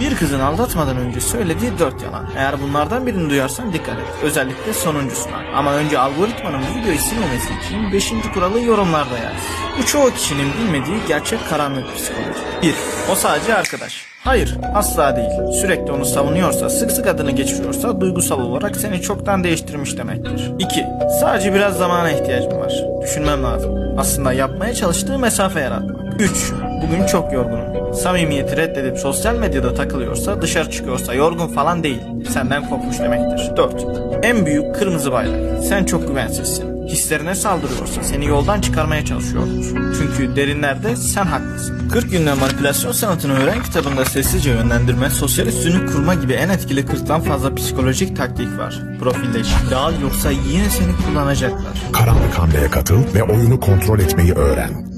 Bir kızın aldatmadan önce söylediği dört yalan. Eğer bunlardan birini duyarsan dikkat et. Özellikle sonuncusuna. Ama önce algoritmanın bu videoyu silmemesi için 5. kuralı yorumlarda yaz. Bu çoğu kişinin bilmediği gerçek karanlık psikoloji. 1. O sadece arkadaş. Hayır, asla değil. Sürekli onu savunuyorsa, sık sık adını geçiriyorsa duygusal olarak seni çoktan değiştirmiş demektir. 2. Sadece biraz zamana ihtiyacım var. Düşünmem lazım. Aslında yapmaya çalıştığı mesafe yaratmak. 3. Bugün çok yorgunum. Samimiyeti reddedip sosyal medyada takılıyorsa, dışarı çıkıyorsa yorgun falan değil. Senden kopmuş demektir. 4. En büyük kırmızı bayrak. Sen çok güvensizsin. Hislerine saldırıyorsa seni yoldan çıkarmaya çalışıyordur. Çünkü derinlerde sen haklısın. 40 günde manipülasyon sanatını öğren kitabında sessizce yönlendirme, sosyal üstünlük kurma gibi en etkili 40'tan fazla psikolojik taktik var. Profilleş, dağıl yoksa yine seni kullanacaklar. Karanlık Hamle'ye katıl ve oyunu kontrol etmeyi öğren.